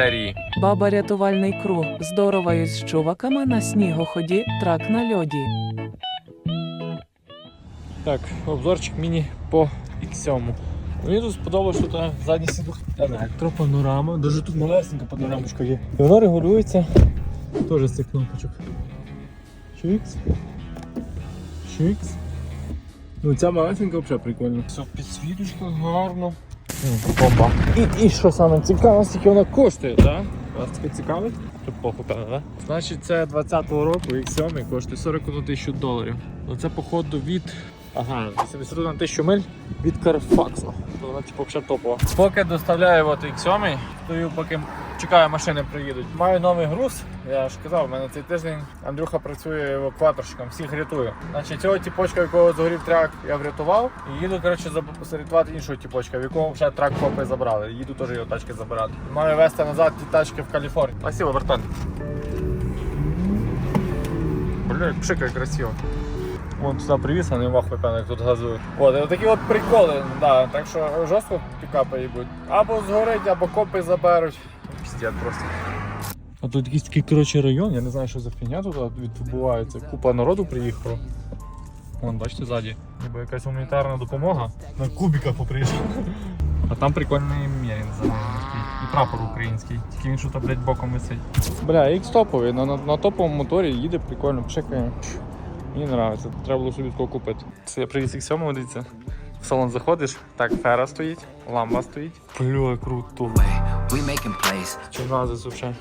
серії. Баба рятувальний круг. Здорово із чуваками на снігоході, трак на льоді. Так, обзорчик міні по X7. Мені тут сподобалося, що тут задній сідух електропанорама. Дуже тут малесенька панорамочка є. І вона регулюється теж з цих кнопочок. Чикс. Чикс. Ну ця малесенька взагалі прикольна. Все в підсвіточках гарно. Ну, Бомба. І, і що саме цікаве, скільки вона коштує, так? Вас таке цікавить? Тут похуй, певно, так? Значить, це 20-го року X7 коштує 41 тисячу доларів. Ну це походу від. Ага, 81 тисячу миль від Карфакса. Вона типу взагалі топова. Поки доставляю от X7, стою, поки чекаю, машини приїдуть. Маю новий груз. Я ж казав, в мене цей тиждень Андрюха працює евакуаторщиком, всіх рятує. Значить, цього тіпочка, якого згорів трак, я врятував. І їду, коротше, рятувати іншого тіпочка, в якого вже трак копи забрали. Їду теж його тачки забирати. Маю вести назад ті тачки в Каліфорнію. Спасибо, братан. Бля, як пшикає красиво. Вон сюди привіз, а не вахуй, як тут газує. От, такі от приколи, да, так що жорстко пікапи їбуть. Або згорить, або копи заберуть. Піздець просто. А тут якийсь такий коротше район, я не знаю, що за фігня тут відбувається. Купа народу приїхала. Вон, бачите, ззаді. Ніби якась гуманітарна допомога. На кубіках поприїжджав. А там прикольний Мерін такий. І прапор український. Тільки він що то, блядь, боком висить. Бля, X топовий, на, на, на топовому моторі їде прикольно, пшикає. Мені подобається, треба було собі такого купити. Це я привіз X7, дивіться. В салон заходиш, так, фера стоїть, ламба стоїть. Бля, круто. Чорназис вообще.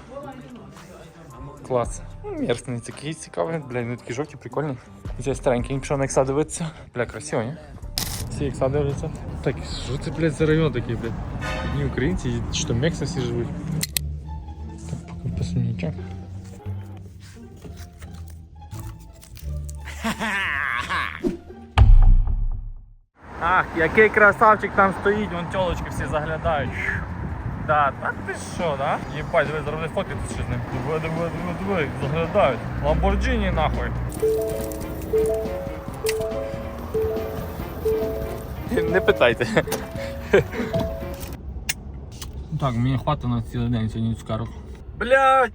Клас. Ну, Мерсний такий цікавий, бля, вони такі жовті, прикольні. І цей старенький він пішов на ікса дивитися. Бля, красиво, ні? Всі ікса дивляться. Так, що це, блядь, за район такий, блядь? Одні українці, і що Мекси всі живуть. Так, поки посунічок. Ах, який красавчик там стоїть, вон тілочки всі заглядають. Да, так ти що, да? Єбать, диви, зараз фотки тут ще з ним. Диви, диви, диви, диви, заглядають. Ламборджині нахуй. Не питайте. Так, мені хватить на цілий день сьогодні цукарок. Блять,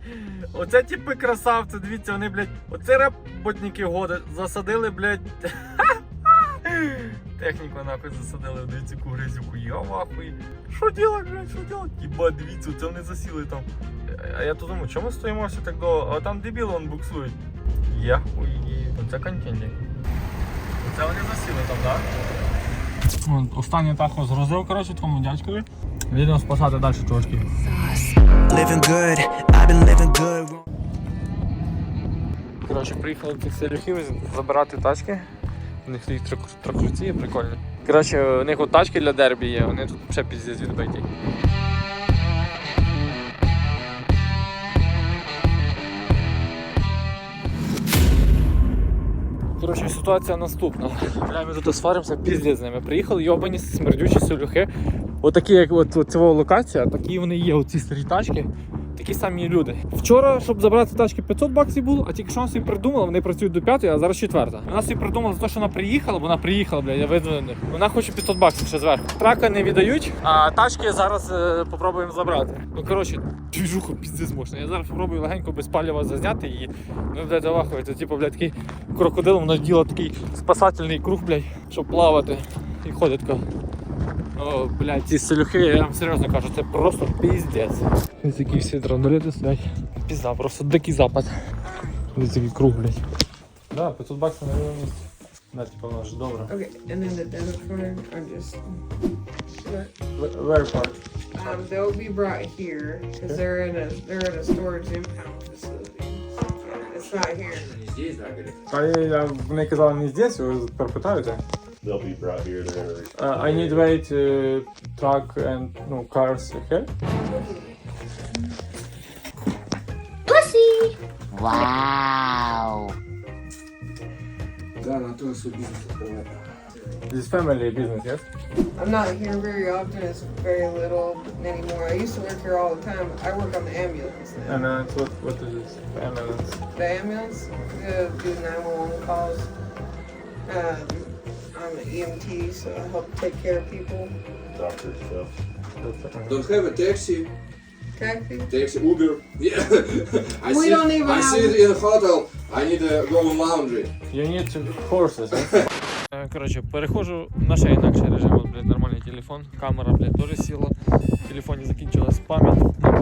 оце типи красавці, дивіться, вони, блядь, оце роботники года засадили, блядь. Техніку нахуй засадили, дивіться, яку грязюку. Я в ахуї. Що делать, блядь, що делать? Єба, дивіться, це вони засіли там. А я тут думаю, чому стоїмо все так довго? А там дебіли он буксують. Я хуї. Оце контент. Оце вони засіли там, так? Да? Останнє тахо згрузив, коротше, твоєму дядькові. Їдемо спасати далі good. Коротше, приїхали цих селюхів забирати тачки. У них трак- тракторці прикольні. Коротше, у них от тачки для дербі є, вони тут ще піздець відбиті. Коротше, ситуація наступна. Бля, ми тут сваримося піздець з ними. Приїхали йобані смердючі селюхи. Отакі, як от, от цього локація, такі вони є, оці старі тачки. Такі самі люди. Вчора, щоб забрати тачки 500 баксів було, а тільки що вона собі придумала, вони працюють до 5, а зараз 4. Вона собі придумала за те, що вона приїхала, бо вона приїхала, бля, я видно. Вона хоче 500 баксів ще зверху. Трака не віддають, а тачки зараз е, попробуємо забрати. Ну коротше, двіжуха піздець можна. Я зараз спробую легенько без палива зазняти її. Ну, блядь, завахується. Типу, блядь, такий крокодил, вона діла такий спасательний круг, блядь, щоб плавати. І ходить така. О, блядь, ці селюхи, я вам серйозно кажу, це просто піздець. Ось такі всі драндолети стоять. Пізда, просто дикий запад. Ось такий круг, блядь. Да, 500 баксів на рівному місці. Да, типа, воно ж добре. Okay, and then the debit card, I just, Very far. um, they'll be brought here because they're in a they're in a storage impound facility. Yeah, it's not here. А я, я, вони казали не здесь, ви тепер питаєте? They'll be brought here. They're Uh, I need a way to truck and no cars Okay. Pussy. Wow. This is family business, yes? I'm not here very often. It's very little anymore. I used to work here all the time. I work on the ambulance now. And uh, what, what is this? Ambulance. The ambulance uh, do 911 calls. Um, I'm an EMT, so I help take care of people. doctor stuff. Don't have a taxi. Taxi? Takes Uber. Yeah. I We sit, don't even I have- sit in a hotel. I need to go in laundry. You need to horses. Е, Коротше, переходжу на ще інакший режим, от, блядь, нормальний телефон, камера, блядь, теж сіла. В телефоні закінчилась пам'ять на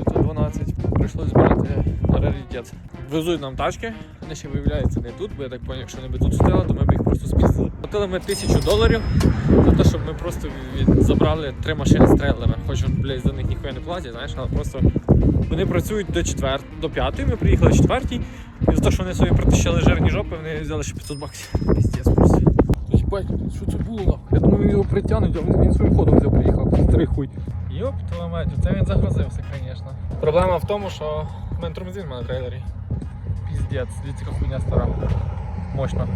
512. Прийшлось брати раритет. Везуть нам тачки, вони ще виявляється не тут, бо я так зрозумів, якщо вони б тут стояли, то ми б їх просто спіздили. Платили ми тисячу доларів за те, щоб ми просто забрали три машини з трейлера. Хоч, блядь, за них ніхуя не платять, знаєш, але просто вони працюють до четвер, до п'ятої, ми приїхали четвертій. І за те, що вони собі притащили жирні жопи, вони взяли ще 500 баксів. Піздець просто. Єбать, що це було? Я думаю, його притягнуть, а він, своїм ходом взяв приїхав. Хуй. Йоп, твою мать, це він загрузився, звісно. Проблема в тому, що в мене тормозин в мене в трейлері. Піздець, дивіться, яка хуйня стара. Мощно.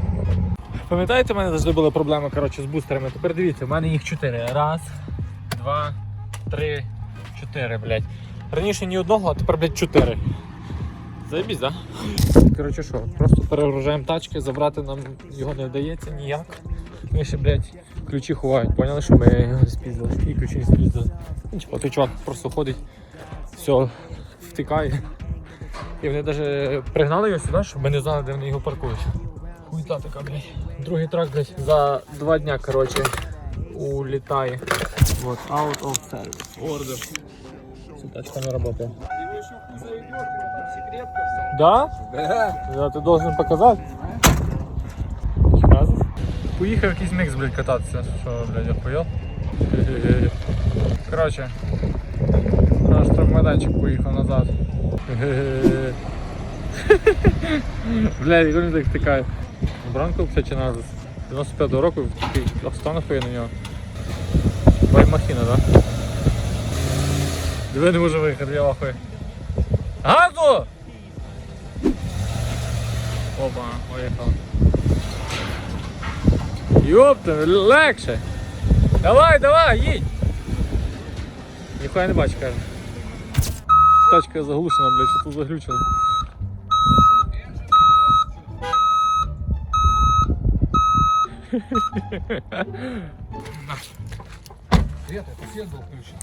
Пам'ятаєте, в мене завжди були проблеми коротше, з бустерами. Тепер дивіться, в мене їх 4. Раз, два, три, чотири, блядь. Раніше ні одного, а тепер, блядь, чотири. Заєбісь, да? Коротше що, просто перегружаємо тачки, забрати нам його не вдається ніяк. Ми ще, блядь, ключі ховають, поняли, що ми його спіздили. І ключі не спіздили. Ну, типа, той чувак просто ходить, все, втикає. І вони навіть пригнали його сюди, щоб ми не знали, де вони його паркують. Хуйта така, блядь. Другий трак, блядь, за два дня, коротше, улітає. Вот, out of service. Order. Тачка не працює. Да? Да, ти должен показати. Раз. Поїхав якийсь мікс, блядь, кататися. Що, блядь, охуєл? Коротше, наш штрафмайданчик поїхав назад. Блядь, він так втикає. Бранко, кстати, назад. 95-го року, такий хує на нього. Ваймахіна, да? Диви не може виїхати, я вахує. Газу! Опа, поїхав. Йопта, легше. Давай, давай, їдь. Ніхуя не бачу, каже. Тачка заглушена, блядь, що тут заглючено.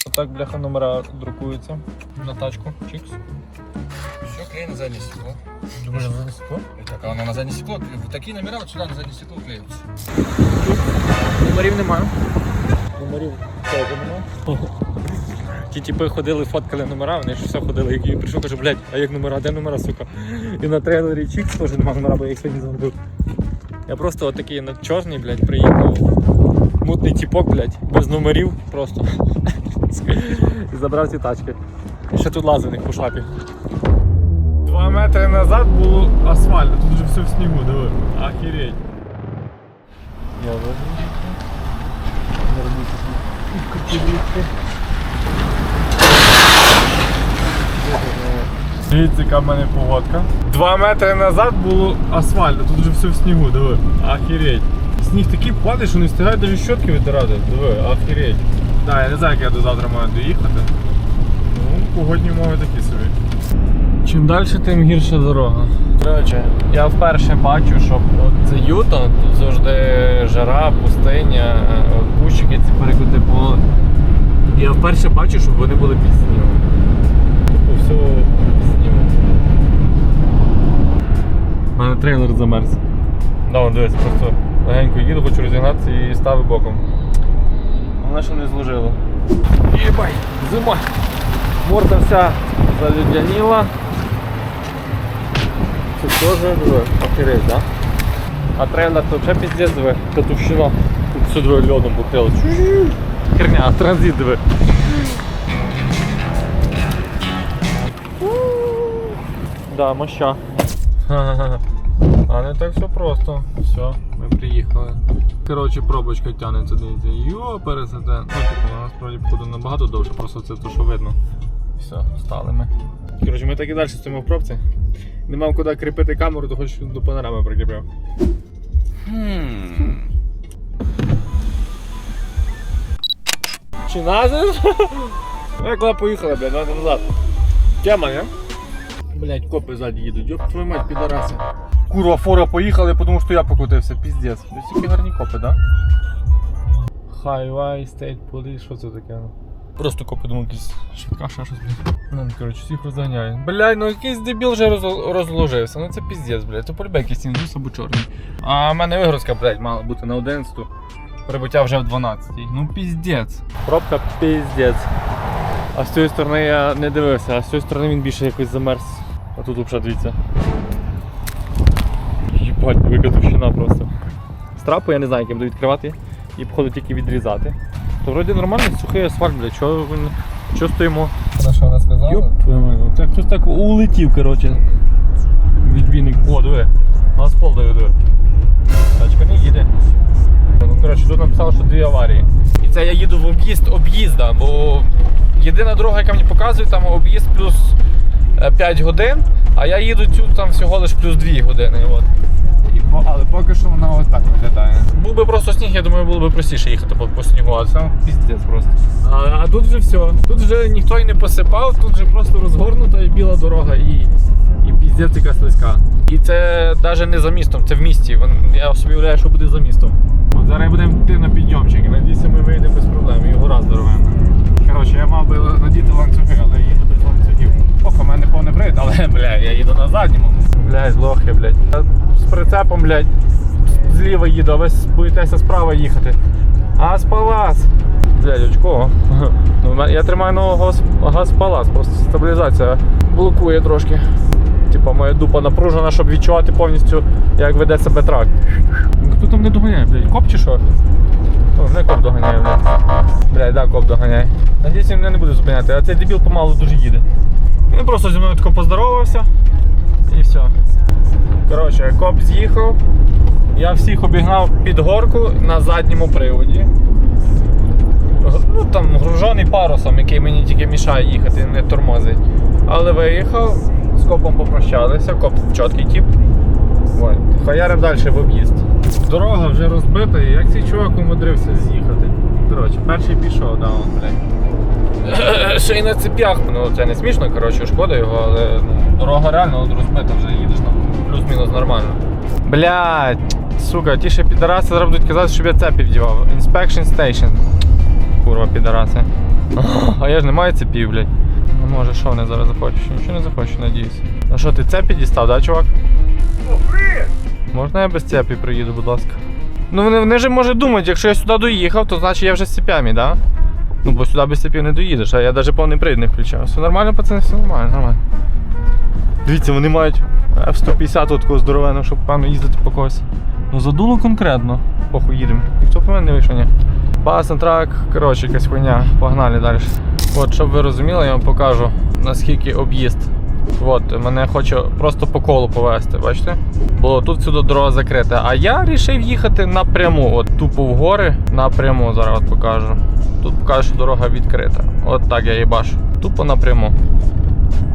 Отак, бляха, номера друкуються на тачку. Чикс. Все клеено на заднее стекло. Думаешь, на стекло? Так, оно на заднее стекло. Такие номера вот сюда на заднее стекло клеятся. Номерів немає. Номерів теж немає. Ті типи ходили, фоткали номера, вони ж все ходили, як я прийшов, кажу, блядь, а як номера, де номера, сука? І на трейлері Чікс теж немає номера, бо я їх сьогодні забув. Я просто отакий на чорний, блядь, приїхав. Мутний тіпок, блядь, без номерів просто. І забрав ці тачки. Ще тут лазив них по шапі. Два метри назад було асфальт, а тут вже все в снігу, диви. Охереть. Я Дивіться, яка в мене погодка. Два метри назад було асфальт, а тут вже все в снігу, диви. Охереть. Сніг такий падає, що не встигають навіть щотки віддирати. Диви, охереть. Да, я не знаю, як я до завтра маю доїхати. Ну, погодні умови такі собі. Чим далі, тим гірша дорога. Коротше, я вперше бачу, що от це Юта, тут завжди жара, пустиня, от кущики ці перекути поле. Я вперше бачу, щоб вони були під снігом. Тупо все під снігом. У мене трейлер замерз. Да, вон, дивись, просто легенько їду, хочу розігнатися і ставив боком. Вона ще не зложила. Єбай, зима! Морда вся залюдяніла. Це теж охереть, да? А трейлер то взагалі піздець диви, катувщина. Тут все диви льодом покрило. Херня, а транзит диви. Да, моща. А не так все просто. Все, ми приїхали. Коротше, пробочка тягнеться, дивіться. Йо, пересете. Ну, типу, насправді походу набагато довше, просто це то, що видно. Все, стали ми. Коротше, ми так і далі стоїмо в пробці. Не мав куди кріпити камеру, то хоч до панорами прикріпив. Чи назад? Ми куди поїхали, блядь, назад. Тема, не? Блять, копи ззаді їдуть, ёб твою мать, підараси. Курва, фора поїхали, тому що я покотився, піздець. Десь які гарні копи, да? Highway State Police, що це таке? Просто копи думав, якийсь швидка, ще щось, блядь. Ну, коротше, всіх розганяє. Блядь, ну якийсь дебіл вже роз- розложився. Ну це піздець, блядь. То полюбе якийсь індус або чорний. А в мене вигрузка, блядь, мала бути на 11 Прибуття вже в 12 Ну піздець. Пробка піздець. А з цієї сторони я не дивився, а з цієї сторони він більше якось замерз. А тут взагалі дивіться. Єбать, викатовщина просто. Страпу я не знаю, яким буду відкривати і походу тільки відрізати. То вроді нормально, сухий асфальт, бля, чого він. Чого стоїмо? На що вона сказала? Йоп, твою це хтось так улетів, коротше. Відбійник. О, диви. Газпол диви, диви. Тачка не їде. Ну, коротше, тут написало, що дві аварії. І це я їду в об'їзд об'їзда, бо єдина дорога, яка мені показує, там об'їзд плюс 5 годин, а я їду цю там всього лиш плюс 2 години. От. І поки що вона ось так виглядає. Був би просто сніг, я думаю, було б простіше їхати по, снігу, а це піздець просто. А, а тут вже все. Тут вже ніхто й не посипав, тут вже просто розгорнута і біла дорога і, і піздець яка слизька. І це навіть не за містом, це в місті. Я собі уявляю, що буде за містом. От зараз будемо йти на підйомчик, і надіюся, ми вийдемо без проблем. І гора здоровенна. Коротше, я мав би надіти ланцюги, але їду без ланцюгів. Ох, у мене повний брид, але бля, я їду на задньому. Блядь, лохи, блядь. З прицепом, блядь, зліва їду, а ви боїтеся справа їхати. Газ палас. Блядь, очко. Ну, я тримаю ногу газ, газ палас, просто стабілізація блокує трошки. Типа моя дупа напружена, щоб відчувати повністю, як веде себе трак. Хто там не доганяє, блядь? Коп чи що? О, не коп доганяє, блядь. Блядь, да, коп доганяє. Надіюсь, він мене не буде зупиняти, а цей дебіл помалу дуже їде. Він просто зі мною тако поздоровався і все. Коротше, коп з'їхав. Я всіх обігнав під горку на задньому приводі. Ну там гружений парусом, який мені тільки мішає їхати, не тормозить. Але виїхав, з копом попрощалися, коп чіткий. От. Хаярим далі в об'їзд. Дорога вже розбита, і як цей чувак умудрився з'їхати. Коротше, перший пішов, да, он, блядь. Ще й на цепях. Ну це не смішно, коротше, шкода його, але ну, дорога реально от розбита, вже їдеш там плюс-мінус нормально. Блядь, сука, ті ще підараси будуть казати, щоб я цепі вдівав. Inspection station. Курва, підараси. А я ж не маю цепів, блядь. Ну може, що вони зараз захочуть? Нічого не захочу, надіюсь. А що, ти цепі дістав, да, чувак? Можна я без цепі приїду, будь ласка. Ну вони, вони ж можуть думати, якщо я сюди доїхав, то значить я вже з цепями, да? Ну бо сюди без цепів не доїдеш, а я навіть повний привід не включав. Все нормально, пацани, все нормально, нормально. Дивіться, вони мають F-150 от такого здоровеного, щоб певно їздити по когось. Ну задуло конкретно. Похуй їдемо. Ніхто по мене не вийшов, ні. Басен трак, коротше, якась хуйня. Погнали далі. От, щоб ви розуміли, я вам покажу, наскільки об'їзд. От, мене хоче просто по колу повезти, бачите? Бо тут всюди дорога закрита. А я вирішив їхати напряму, от тупо в гори напряму. Зараз от покажу. Тут покажу, що дорога відкрита. От так я її бачу. Тупо напряму.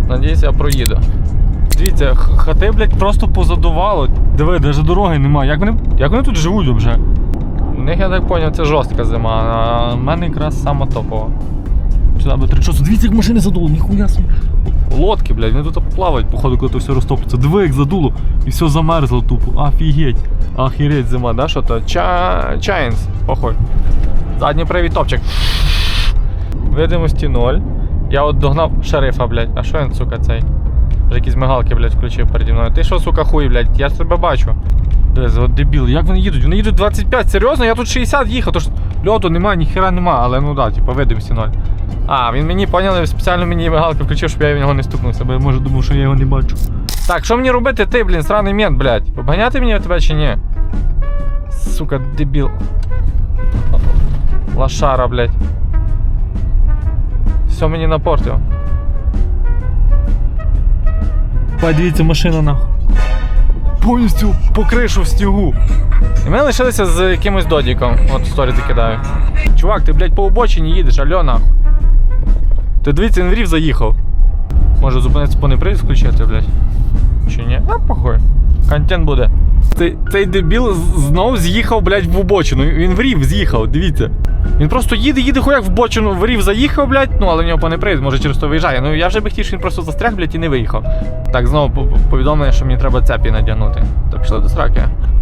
Надіюсь, я проїду. Дивіться, хати, блядь, просто позадувало. Диви, навіть дороги немає. Як вони, як вони тут живуть вже? У них, я так зрозумів, це жорстка зима, а в мене якраз сама топова. Сюди би три часу. Дивіться, як машини задуло, ніхуя собі. Лодки, блядь, вони тут плавають, походу, коли то все розтоплюється. Диви, як задуло, і все замерзло тупо. Офігеть. Охереть зима, да? Що то? Ча... Чайнс, похуй. Задній привід топчик. Видимості 0. Я от догнав шерифа, блядь. А що він, сука, цей? Вже якісь мигалки, блядь, включив переді мною. Ти що, сука, хуй, блядь? Я ж тебе бачу. Дивись, от дебіл, як вони їдуть? Вони їдуть 25, серйозно? Я тут 60 їхав, тож льоту нема, ніхера нема, але ну да, типу, видимості 0. А, він мені поняли, спеціально мені мигалки включив, щоб я в нього не стукнувся, бо я може думав, що я його не бачу. Так, що мені робити ти, блін, сраний мент, блядь? Обганяти мені тебе чи ні? Сука, дебіл. Лошара, блядь. Все мені напортив. Подивіться, машина нахуй. Повністю по кришу в снігу. І ми лишилися з якимось додіком. От сторі закидаю. Чувак, ти, блядь, по обочині їдеш, альо нахуй. Ти дивіться, він в рів заїхав. Може зупинитися по непривід включити, блядь. Чи ні? А, похуй. Контент буде. Цей, цей дебіл знов з'їхав, блядь, в обочину. Він в рів з'їхав, дивіться. Він просто їде, їде хуяк в бочину, в рів заїхав, блядь, ну але в нього по непривід, може через то виїжджає. Ну я вже би хотів, що він просто застряг, блядь, і не виїхав. Так, знову по- по- повідомлення, що мені треба цепі надягнути. То пішли до сраки.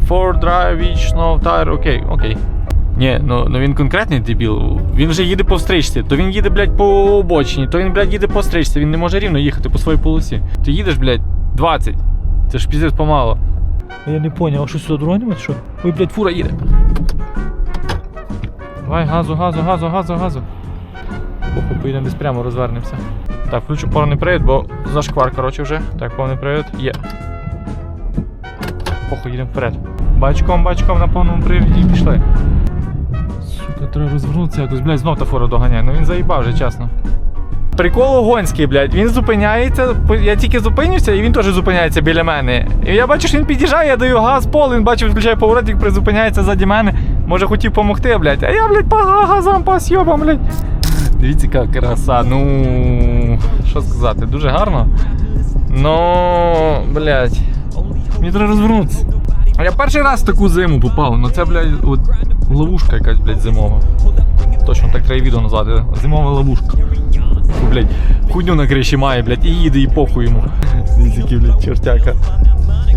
Ford Drive, Each, No Tire, окей, окей. Ні, ну, ну він конкретний дебіл. Він вже їде по стрічці, то він їде, блядь, по обочині, то він, блядь, їде по стрічці, він не може рівно їхати по своїй полосі. Ти їдеш, блядь, 20. Це ж піздець помало. Я не поняв, а що сюди немає, що? Ой, блядь, фура їде. Давай, газу, газу, газу, газу, газу. Похуй, поїдемо десь прямо розвернемося. Так, включу повний привід, бо зашквар, коротше, вже. Так, повний привід є. Похуй, їдемо вперед. Бачком, бачком на повному привіді пішли. Сука, треба розвернутися якось, блядь, знов та фура доганяє. Ну він заїбав вже, чесно. Прикол огонський, блядь. Він зупиняється. Я тільки зупинюся, і він теж зупиняється біля мене. І я бачу, що він під'їжджає, я даю газ пол, він бачив, включає поворотник, призупиняється ззаді мене. Може хотів помогти, блядь. А я, блядь, по газам, по сьобам, блядь. Дивіться, яка краса. Ну. Що сказати, дуже гарно. Ну, блядь. Мені треба розвернутися. Я перший раз в таку зиму попав. Ну це, блядь, от ловушка якась, блядь, зимова. Точно так треба відео назвати. Зимова ловушка. Блядь, хуйню на криші має, блядь, і їде, і похуй йому. Дивіться, блядь, чортяка.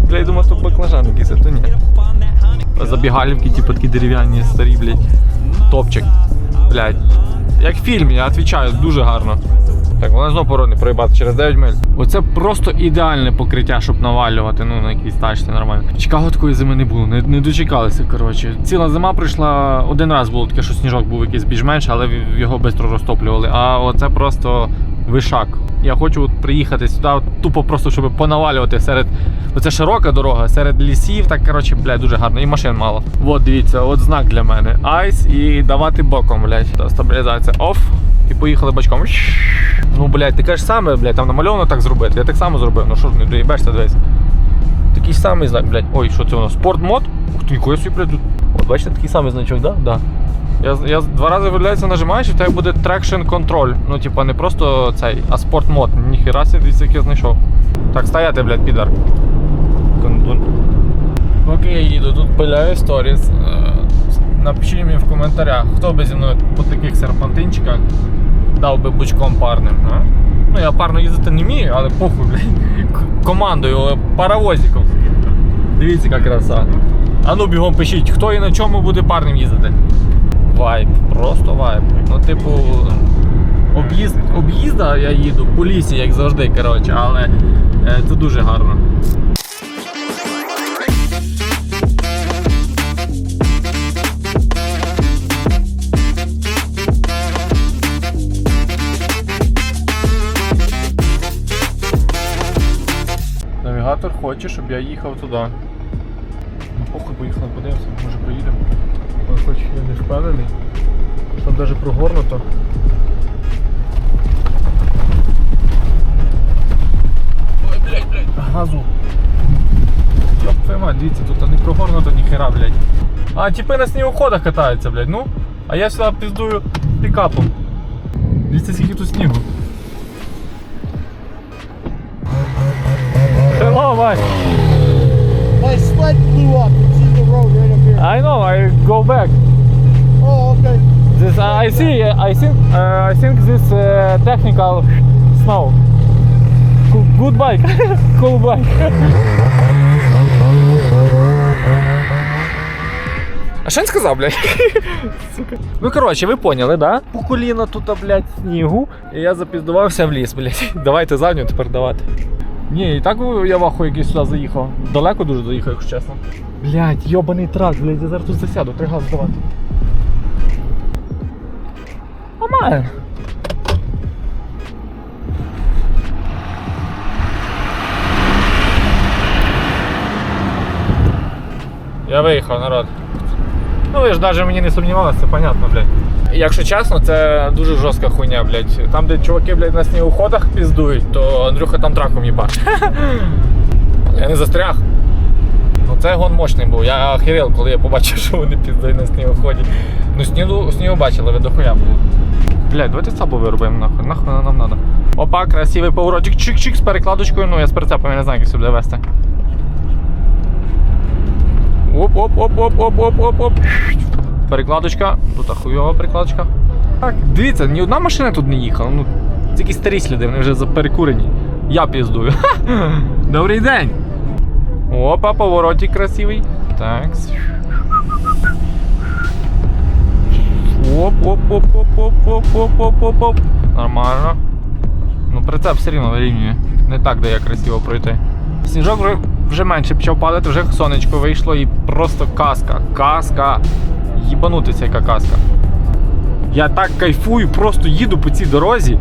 Бля, я думав, то баклажан якийсь, а то ні. Забігалівки, типу такі дерев'яні, старі, блядь. Топчик. Блядь. Як в фільмі, я відповідаю, дуже гарно. Так, вона знову пород не проїбати через 9 миль. Оце просто ідеальне покриття, щоб навалювати, ну, на якійсь тачці нормально. В Чикаго такої зими не було, не, не дочекалися, коротше. Ціла зима прийшла, один раз було таке, що сніжок був якийсь більш-менш, але його швидко розтоплювали. А оце просто вишак. Я хочу от приїхати сюди, от тупо просто, щоб понавалювати серед. Оце широка дорога, серед лісів, так коротше, блядь, дуже гарно. І машин мало. От дивіться, от знак для мене. Айс і давати боком, блядь. Та Стабілізація оф. І поїхали бочком. Ну, блядь, таке ж саме, блядь, там намальовано так зробити. Я так само зробив. Ну що ж не доїбешся десь. Такий самий знак, блядь. Ой, що це воно? Спортмод? Ух ти, собі, блядь. тут. От, бачите, такий самий значок, да? Да. Я, я два рази виявляється нажимаєш, і в тебе буде traction control. Ну, типа, не просто цей, а спорт мод. Ніхіра дивіться, як я знайшов. Так, стояти, блядь, підар. Кондун. Поки я їду, тут пиляю сторіс. Е, Напишіть мені в коментарях, хто би зі мною по таких серпантинчиках дав би бучком парним. А? Ну, я парно їздити не вмію, але похуй, блядь. Командою, е, паровозиком. Дивіться, яка краса. А ну бігом пишіть, хто і на чому буде парним їздити. Вайб, просто вайб. Ну, типу, об'їзд, об'їзда я їду по лісі, як завжди, коротше, але е, це дуже гарно. Навігатор хоче, щоб я їхав туди. Ну, похуй поїхали, подивимося, може приїдемо. Хоч я не впевнений. Там навіть прогорнуто. Ой, блядь, блядь, газу. Йоп, твою мать, дивіться, тут не прогорнуто ніхера, блядь. А, типи на снігоходах катаються, блядь, ну. А я сюди піздую пікапом. Дивіться, скільки тут снігу. Hello, mate. My sled blew up. I know. I go back. Oh, okay. This uh, I see. I think. Uh, I think this uh, technical snow. Cool, good bike. cool bike. А що він сказав, блядь? Сука. Ну, коротше, ви поняли, да? По коліна тут, блядь, снігу. І я запіздувався в ліс, блядь. Давайте задню тепер давати. Ні, і так я ваху якийсь сюди заїхав. Далеко дуже заїхав, якщо чесно. Блядь, йобаний трак, блядь, я зараз тут засяду, треба газ здавати. Нормально. Я виїхав, народ. Ну ви ж навіть мені не сумнівалися, це понятно, блядь. Якщо чесно, це дуже жорстка хуйня, блядь. Там, де чуваки, блядь, на снігоходах піздують, то Андрюха там траком їбаш. Я не застряг. Ну це гон мощний був. Я охерел, коли я побачив, що вони піздують на снігоході. Ну снігу, снігу бачили, ви дохуя було. Блядь, давайте сабу виробимо нахуй. Нахуй нам надо. Опа, красивий поворотик. Чик-чик з перекладочкою. Ну, я з прицепом не знаю, як сюди вести. Оп-оп-оп-оп-оп-оп-оп-оп. Перекладочка. Тут хуйова перекладочка. Так, дивіться, ні одна машина тут не їхала. Ну, це якісь старі сліди, вони вже заперекурені. Я піздую. Добрий день. Опа, поворотик красивий. Так. Оп, оп, оп, оп, оп, оп, оп, оп, оп, оп. Нормально. Ну, прицеп все рівно вирівнює. Не так дає красиво пройти. Сніжок вже, вже менше почав падати, вже сонечко вийшло і просто казка. Казка. Їбанутися, яка казка. Я так кайфую, просто їду по цій дорозі.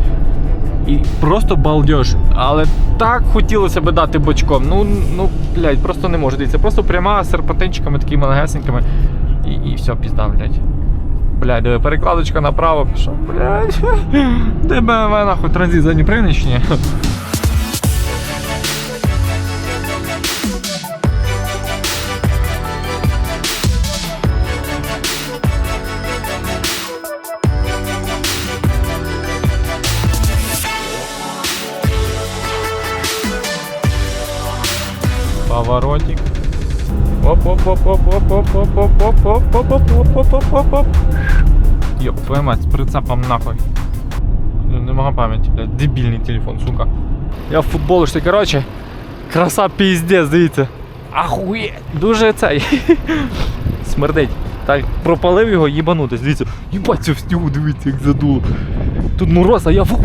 І просто балдеж. Але так хотілося би дати бочком. Ну, ну, блядь, просто не можу. Дивіться, просто пряма з серпантинчиками такими легесенькими. І, і все, пізда, блядь. Блядь, перекладочка направо пішов. Блядь. Де БМВ нахуй транзит задній привний оп оп Ёб твою мать, с прицепом нахуй. Ну, Нема пам'яті, блядь, дебільний телефон, сука. Я в футболочці, короче. Краса піздець, дивіться. Ахує! Дуже цей. Смердить. Так, пропалив його, їбанутись. Дивіться. Їбать цю снігу, дивіться, як задуло. Тут мороз, а я фу.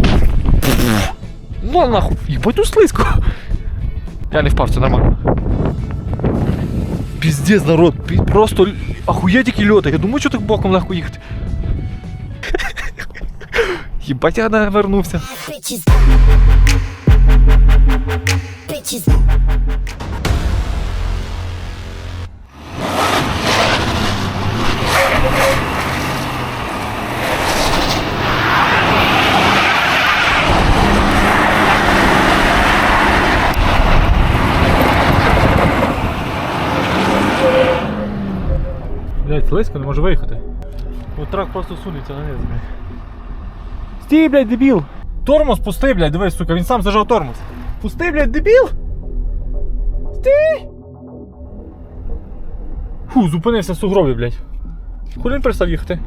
Ну нахуй, їбать тут слизько. Я не впав, це нормально. Пиздец, народ, просто охуеть эти. Я думаю, что так боком нахуй ехать. Ебать, я вернувся. Слизько не може виїхати. От трак просто сунеться на низ, блядь. Стій, блядь, дебіл! Тормоз пусти, блядь, дивись, сука, він сам зажав тормоз. Пусти, блядь, дебіл! Стій! Фу, зупинився в сугробі, блядь. Куди він перестав їхати?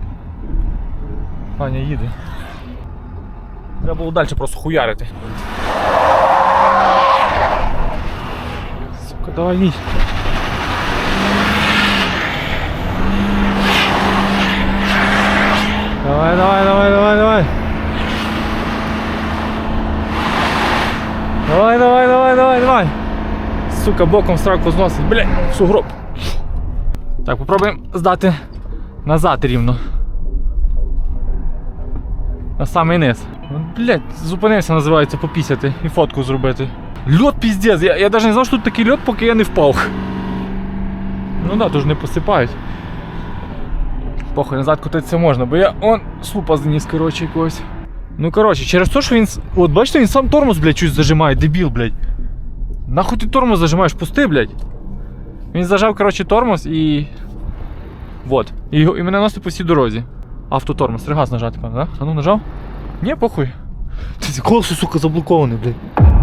Аня їде. Треба було далі просто хуярити. Сука, давай їдь. Давай, давай, давай, давай, давай. Давай, давай, давай, давай, давай. Сука, боком сраку зносить. Блядь, сугроб. Так, попробуємо здати назад рівно. На самий низ. Ну, Блядь, зупинився, називається, попісяти і фотку зробити. Льот піздець, я, я навіть не знав, що тут такий льот, поки я не впав. Ну да, то ж не посипають. Похуй, назад котитися можна, бо я он слупа заніс, коротше, якогось. Ну коротше, через те, що він. От бачите, він сам тормоз, блядь, щось зажимає, дебіл, блядь. Нахуй ти тормоз зажимаєш, пусти, блядь. Він зажав, коротше, тормоз і. Вот. І, і мене носить по всій дорозі. Автотормоз, регаз нажати, певно, да? А ну нажав? Ні, похуй. Ти колесо, сука, заблоковане, блядь.